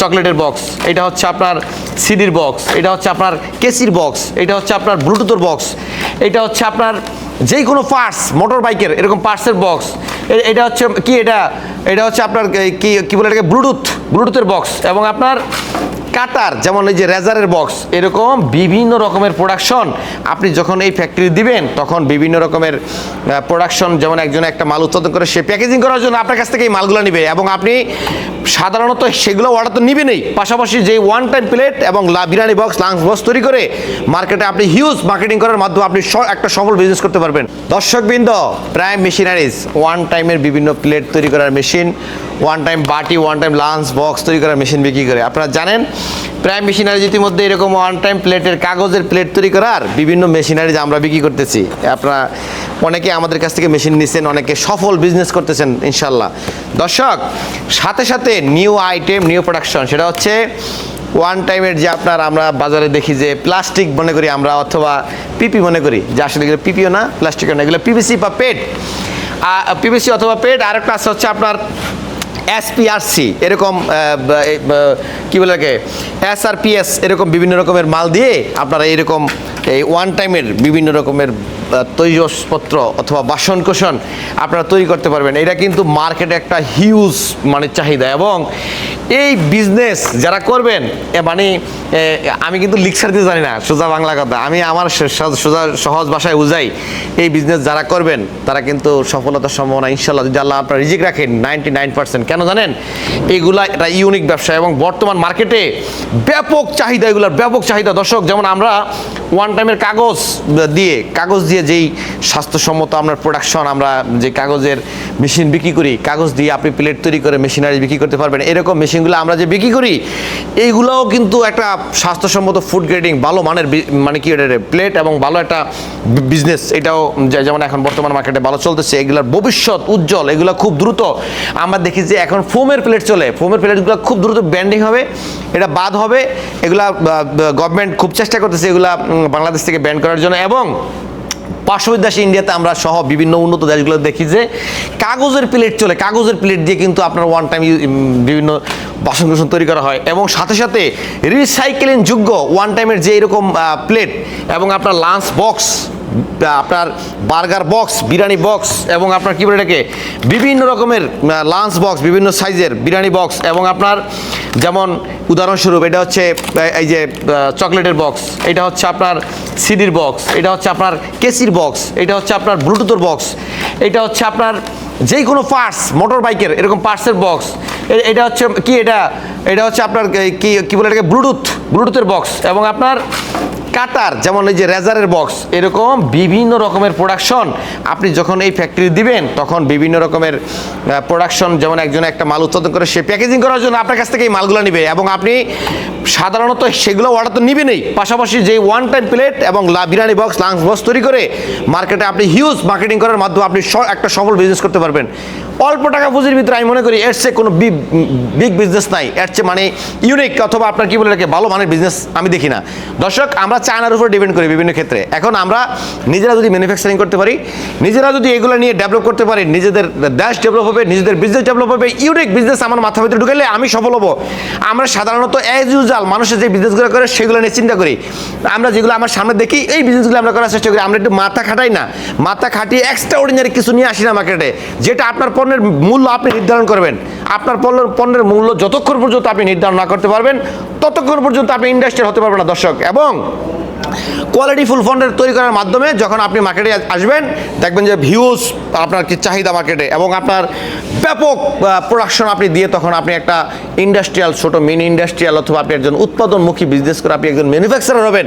চকলেটের বক্স, এটা হচ্ছে আপনার সিডির বক্স, এটা হচ্ছে আপনার কেসির বক্স, এটা হচ্ছে আপনার ব্লুটুথের বক্স, এটা হচ্ছে আপনার যে কোনো পার্টস মোটর বাইকের এরকম পার্টসের বক্স এটা হচ্ছে কি এটা? এটা হচ্ছে আপনার কি, কী বলে এটাকে? ব্লুটুথ, ব্লুটুথের বক্স এবং আপনার কাটার, যেমন এই যে রেজারের বক্স, এরকম বিভিন্ন রকমের প্রোডাকশন আপনি যখন এই ফ্যাক্টরি দিবেন, তখন বিভিন্ন রকমের প্রোডাকশন যেমন একজন একটা মাল উৎপাদন করে, সে প্যাকেজিং করার জন্য আপনার কাছ থেকে এই মালগুলো নিবে। এবং আপনি সাধারণত সেগুলো অর্ডার তো নিবেনই। পাশাপাশি যে ওয়ান টাইম প্লেট এবং বিরিয়ানি বক্স লাঞ্চ বক্স তৈরি করে মার্কেটে আপনি হিউজ মার্কেটিং করার মাধ্যমে আপনি একটা সফল বিজনেস করতে পারবেন। দর্শকবৃন্দ প্রাইম মেশিনারিজ ওয়ান টাইমের বিভিন্ন প্লেট তৈরি করার মেশিন ওয়ান টাইম বাটি ওয়ান টাইম লাঞ্চ বক্স তৈরি করার মেশিন বিক্রি করে। আপনারা জানেন প্রাইম মেশিনারিজ ইতিমধ্যে এরকম ওয়ান টাইম প্লেটের কাগজের প্লেট তৈরি করার বিভিন্ন মেশিনারিজ আমরা বিক্রি করতেছি। আপনারা অনেকে আমাদের কাছ থেকে মেশিন নিছেন, অনেকে সফল বিজনেস করতেছেন ইনশাল্লাহ দর্শক, সাথে সাথে নিউ আইটেম নিউ প্রোডাকশন সেটা হচ্ছে ওয়ান টাইমের যে আপনার আমরা বাজারে দেখি যে প্লাস্টিক মনে করি আমরা, অথবা পিপি মনে করি, যে আসলে এগুলো পিপিও না প্লাস্টিকও না, এগুলো পিভিসি বা পেট পিভিসি অথবা পেট আরেকটা হচ্ছে আপনার এসপিআরসি এরকম কী বলে কে এসআরপিএস এরকম বিভিন্ন রকমের মাল দিয়ে আপনারা এরকম এই ওয়ান টাইমের বিভিন্ন রকমের তৈজসপত্র অথবা বাসন কোষণ আপনারা তৈরি করতে পারবেন। এটা কিন্তু মার্কেটে একটা হিউজ মানে চাহিদা এবং এই বিজনেস যারা করবেন মানে আমি কিন্তু লিকসার দিয়ে জানি না, সোজা বাংলা কথা। আমি আমার সোজা সহজ ভাষায় বুঝাই, এই বিজনেস যারা করবেন, তারা কিন্তু সফলতার সম্ভাবনা ইনশাল্লাহ যদি আল্লাহ আপনার রিজিক রাখেন নাইনটি নাইন পার্সেন্ট কেন জানেন? এগুলা এটা ইউনিক ব্যবসা এবং বর্তমান মার্কেটে ব্যাপক চাহিদা, এগুলোর ব্যাপক চাহিদা। দর্শক, যেমন আমরা ওয়ান টাইমের কাগজ দিয়ে কাগজ দিয়ে যেই স্বাস্থ্যসম্মত আপনার প্রোডাকশন আমরা যে কাগজের মেশিন বিক্রি করি, কাগজ দিয়ে আপনি প্লেট তৈরি করে মেশিনারি বিক্রি করতে পারবেন, এরকম মেশিনগুলো আমরা যে বিক্রি করি, এইগুলোও কিন্তু একটা স্বাস্থ্যসম্মত ফুড গ্রেডিং ভালো মানের মানে কি প্লেট এবং ভালো একটা বিজনেস এটাও যেমন এখন বর্তমান মার্কেটে ভালো চলতেছে, এগুলোর ভবিষ্যৎ উজ্জ্বল, এগুলো খুব দ্রুত, আমরা দেখি যে এখন ফোমের প্লেট চলে ফোমের প্লেটগুলো খুব দ্রুত ব্যান্ডিং হবে, এটা বাদ হবে, এগুলা গভর্নমেন্ট খুব চেষ্টা করতেছে এগুলা বাংলাদেশ থেকে ব্যান করার জন্য এবং পার্শ্ববর্তী দেশে ইন্ডিয়াতে আমরা সহ বিভিন্ন উন্নত দেশগুলো দেখি যে কাগজের প্লেট চলে। কাগজের প্লেট দিয়ে কিন্তু আপনার ওয়ান টাইম বিভিন্ন বাসন কুসন তৈরি করা হয় এবং সাথে সাথে রিসাইকেলিং যোগ্য ওয়ান টাইমের যে এরকম প্লেট এবং আপনার লাঞ্চ বক্স আপনার বার্গার বক্স, বিরিয়ানি বক্স এবং আপনার কী বলে এটাকে? বিভিন্ন রকমের লাঞ্চ বক্স বিভিন্ন সাইজের বিরিয়ানি বক্স এবং আপনার যেমন উদাহরণস্বরূপ এটা হচ্ছে এই যে চকলেটের বক্স এটা হচ্ছে আপনার সিডির বক্স এটা হচ্ছে আপনার কেসির বক্স এটা হচ্ছে আপনার ব্লুটুথের বক্স এটা হচ্ছে আপনার যেই কোনো পার্টস মোটর বাইকের এরকম পার্টসের বক্স এটা হচ্ছে কি এটা? এটা হচ্ছে আপনার কি কি বলে এটাকে? ব্লুটুথ, ব্লুটুথের বক্স এবং আপনার কাটার, যেমন এই যে রেজারের বক্স, এরকম বিভিন্ন রকমের প্রোডাকশন আপনি যখন এই ফ্যাক্টরি দিবেন, তখন বিভিন্ন রকমের প্রোডাকশন যেমন একজন একটা মাল উৎপাদন করে, সে প্যাকেজিং করার জন্য আপনার কাছ থেকে এই মালগুলো নিবে। এবং আপনি সাধারণত সেগুলো অর্ডার তো নিবেনই। পাশাপাশি যে ওয়ান টাইম প্লেট এবং বিরিয়ানি বক্স লাঞ্চ বক্স তৈরি করে মার্কেটে আপনি হিউজ মার্কেটিং করার মাধ্যমে আপনি একটা সফল বিজনেস করতে পারবেন। অল্প টাকা পুঁজির ভিতরে আমি মনে করি এর চেয়ে কোনো বিগ বিজনেস নাই। এর চেয়ে মানে ইউনিক অথবা আপনার কি বলে রাখে ভালো মানের বিজনেস আমি দেখি না। দর্শক, আমরা চায়নার উপর ডিপেন্ড করি বিভিন্ন ক্ষেত্রে। এখন আমরা নিজেরা যদি ম্যানুফ্যাকচারিং করতে পারি, নিজেরা যদি এগুলো নিয়ে ডেভেলপ করতে পারি, নিজেদের দেশ ডেভেলপ হবে, নিজেদের বিজনেস ডেভেলপ হবে ইউনিক বিজনেস আমার মাথা ভিতরে ঢুকালে আমি সফল হব। আমরা সাধারণত অ্যাজ ইউজুয়াল মানুষের যে বিজনেসগুলো করে, সেগুলো নিয়ে চিন্তা করি। আমরা যেগুলো আমার সামনে দেখি, এই বিজনেসগুলো আমরা করার চেষ্টা করি। আমরা একটু মাথা খাটাই না। মাথা খাটিয়ে এক্সট্রা অর্ডিনারি কিছু নিয়ে আসি না মার্কেটে যেটা আপনার পণ্যের মূল্য আপনি নির্ধারণ করবেন। আপনার পণ্য পণ্যের মূল্য যতক্ষণ পর্যন্ত আপনি নির্ধারণ না করতে পারবেন, ততক্ষণ পর্যন্ত আপনি ইন্ডাস্ট্রিয়াল হতে পারবেন না, দর্শক। এবং কোয়ালিটি ফুল ফন্ডের তৈরি করার মাধ্যমে যখন আপনি মার্কেটে আসবেন, দেখবেন যে ভিউজ আপনার কি চাহিদা মার্কেটে এবং আপনার ব্যাপক প্রোডাকশন আপনি দিয়ে তখন আপনি একটা ইন্ডাস্ট্রিয়াল ছোট মিনি ইন্ডাস্ট্রিয়াল অথবা আপনি একজন উৎপাদনমুখী বিজনেস করে আপনি একজন ম্যানুফ্যাকচারার হবেন।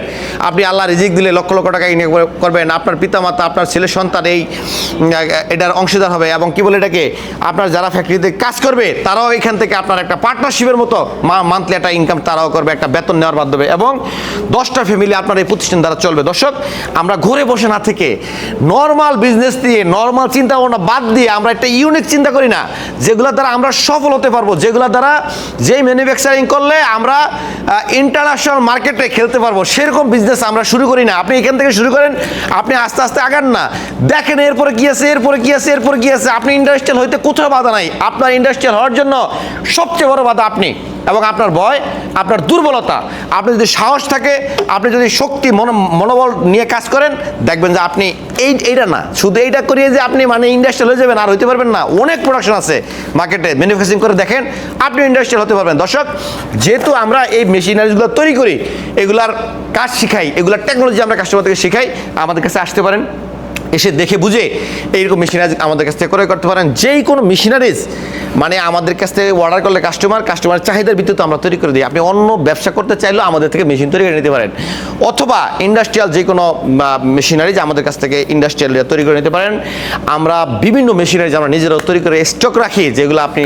আপনি আল্লাহ রিজিক দিলে লক্ষ লক্ষ টাকা ইনকাম করবেন। আপনার পিতামাতা, আপনার ছেলে সন্তান এই এটার অংশীদার হবে এবং কি বলে এটাকে, আপনার যারা ফ্যাক্টরিতে কাজ করবে, তারাও এখান থেকে আপনার একটা পার্টনারশিপের মতো মান্থলি একটা ইনকাম তারাও করবে, একটা বেতন নেওয়ার মাধ্যমে এবং দশটা ফ্যামিলি আপনার এই প্রতিষ্ঠান দ্বারা চলবে। দর্শক, আমরা ঘরে বসে না থেকে নর্মাল বিজনেস দিয়ে নর্মাল চিন্তা ভাবনা বাদ দিয়ে আমরা একটা ইউনিক চিন্তা করি না, যেগুলো দ্বারা আমরা সফল হতে পারব, যেগুলো দ্বারা যেই ম্যানুফ্যাকচারিং করলে আমরা ইন্টারন্যাশনাল মার্কেটে খেলতে পারব, সেরকম বিজনেস আমরা শুরু করি না। আপনি এখান থেকে শুরু করেন, আপনি আস্তে আস্তে আগান না। দেখেন এরপরে কি আছে, এরপরে কি আছে, এরপরে কি আছে। আপনি ইন্ডাস্ট্রিয়াল হইতে কোথাও বাধা নাই। আপনার ইন্ডাস্ট্রিয়াল হওয়ার জন্য সবচেয়ে বড় বাধা আপনি। এবং আপনার ভয়, আপনার দুর্বলতা। আপনি যদি সাহস থাকে, আপনি যদি শক্তি, মনো, মনোবল নিয়ে কাজ করেন, দেখবেন যে আপনি এই, এইটা না। শুধু এইটা করিয়ে যে আপনি মানে ইন্ডাস্ট্রিয়াল হয়ে যাবেন, আর হইতে পারবেন না। অনেক প্রোডাকশন আছে মার্কেটে ম্যানুফ্যাকচারিং করে দেখেন আপনি ইন্ডাস্ট্রিয়াল হতে পারবেন। দর্শক, যেহেতু আমরা এই মেশিনারিজগুলো তৈরি করি, এগুলার কাজ শিখাই, এগুলার টেকনোলজি আমরা কাস্টমার থেকে শিখাই, আমাদের কাছে আসতে পারেন। এসে দেখে বুঝে এইরকম মেশিনারিজ আমাদের কাছ থেকে ক্রয় করতে পারেন। যেই কোনো মেশিনারিজ মানে আমাদের কাছ থেকে অর্ডার করলে কাস্টমার কাস্টমার চাহিদার ভিত্তিতে আমরা তৈরি করে দিই। আপনি অন্য ব্যবসা করতে চাইলেও আমাদের থেকে মেশিন তৈরি করে নিতে পারেন। অথবা ইন্ডাস্ট্রিয়াল যে কোনো মেশিনারিজ আমাদের কাছ থেকে ইন্ডাস্ট্রিয়াল তৈরি করে নিতে পারেন। আমরা বিভিন্ন মেশিনারিজ আমরা নিজেরাও তৈরি করে স্টক রাখি, যেগুলো আপনি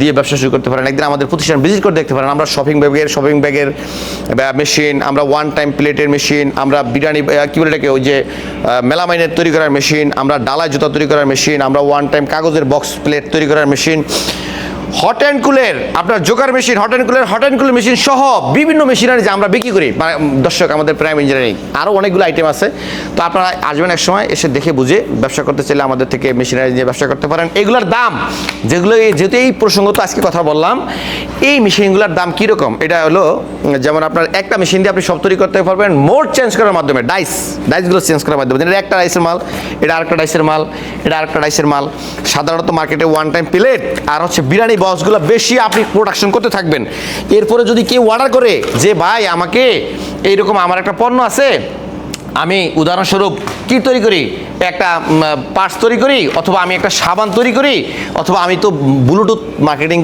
দিয়ে ব্যবসা শুরু করতে পারেন। একদিন আমাদের প্রতিষ্ঠান ভিজিট করে দেখতে পারেন। আমরা শপিং ব্যাগের শপিং ব্যাগের মেশিন আমরা ওয়ান টাইম প্লেটের মেশিন আমরা বিরিয়ানি কি বলে ওই যে মেলামাইনের তৈরি করার মেশিন, আমরা ডালায় জুতা তৈরি করার মেশিন, আমরা ওয়ান টাইম কাগজের বক্স প্লেট তৈরি করার মেশিন হট অ্যান্ড কুলের আপনার জোকার মেশিন হট অ্যান্ড কুলের হট অ্যান্ড কুলের মেশিন সহ বিভিন্ন মেশিনারি যে আমরা বিক্রি করি। মানে, দর্শক আমাদের প্রাইম ইঞ্জিনিয়ারিং আরও অনেকগুলো আইটেম আছে। তো আপনারা আসবেন এক সময় এসে দেখে বুঝে ব্যবসা করতে চাইলে আমাদের থেকে মেশিনারি নিয়ে ব্যবসা করতে পারেন। এগুলোর দাম যেগুলো যেহেতু এই প্রসঙ্গ তো আজকে কথা বললাম এই মেশিনগুলোর দাম কীরকম? এটা হলো যেমন আপনার একটা মেশিন দিয়ে আপনি সব তৈরি করতে পারবেন মোড চেঞ্জ করার মাধ্যমে ডাইস ডাইসগুলো চেঞ্জ করার মাধ্যমে। এটা একটা ডাইসের মাল এটা আরেকটা ডাইসের মাল এটা আরেকটা ডাইসের মাল। সাধারণত মার্কেটে ওয়ান টাইম প্লেট আর হচ্ছে বিরিয়ানি বক্সগুলো বেশি আপনি প্রোডাকশন করতে থাকবেন। এরপরে যদি কেউ অর্ডার করে যে, ভাই, আমাকে এইরকম আমার একটা পণ্য আছে আমি উদাহরণস্বরূপ কি তৈরি করি? একটা পার্টস তৈরি করি অথবা আমি একটা সাবান তৈরি করি অথবা আমি তো ব্লুটুথ মার্কেটিং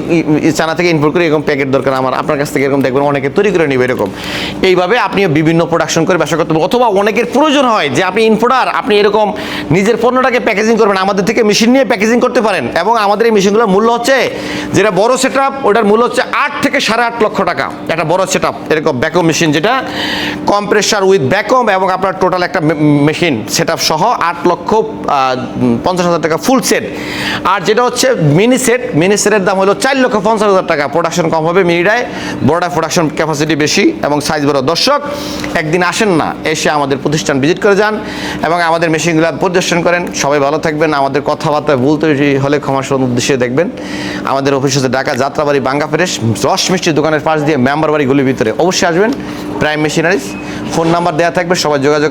চানা থেকে ইনপুট করি, এরকম প্যাকেট দরকার আমার, আপনার কাছ থেকে এরকম দেখবেন অনেকে তৈরি করে নেবে এরকম। এইভাবে আপনি বিভিন্ন প্রোডাকশন করে ব্যবসা করতে অথবা অনেকের প্রয়োজন হয় যে আপনি ইনপুটার আপনি এরকম নিজের পণ্যটাকে প্যাকেজিং করবেন, আমাদের থেকে মেশিন নিয়ে প্যাকেজিং করতে পারেন এবং আমাদের এই মেশিনগুলোর মূল্য হচ্ছে যেটা বড় সেট ওটার মূল্য হচ্ছে আট থেকে সাড়ে আট লক্ষ টাকা। একটা বড় সেট এরকম ব্যাকম মেশিন যেটা কম্প্রেসার উইথ ব্যাকম এবং আপনার টোটাল একটা মেশিন সেট সহ আট লক্ষ পঞ্চাশ হাজার টাকা ফুল সেট। আর যেটা হচ্ছে মিনি সেট, মিনি সেটের দাম হলো চার লক্ষ পঞ্চাশ হাজার টাকা। প্রোডাকশন কম হবে মিনিটায়, বড়টা প্রোডাকশন ক্যাপাসিটি বেশি এবং সাইজ বড়। দর্শক, একদিন আসেন না, এসে আমাদের প্রতিষ্ঠান ভিজিট করে যান এবং আমাদের মেশিনগুলো পরিদর্শন করেন। সবাই ভালো থাকবেন, আমাদের কথাবার্তা ভুল তৈরি হলে ক্ষমা উদ্দেশ্যে দেখবেন। আমাদের অফিস হচ্ছে ঢাকা, যাত্রাবাড়ি, বাঙ্গা ফ্রেশ রস মিষ্টি দোকানের পাশ দিয়ে মেম্বার বাড়ি, গুলির ভিতরে। অবশ্যই আসবেন প্রাইম মেশিনারিজ ফোন নাম্বার দেওয়া থাকবে, সবাই যোগাযোগ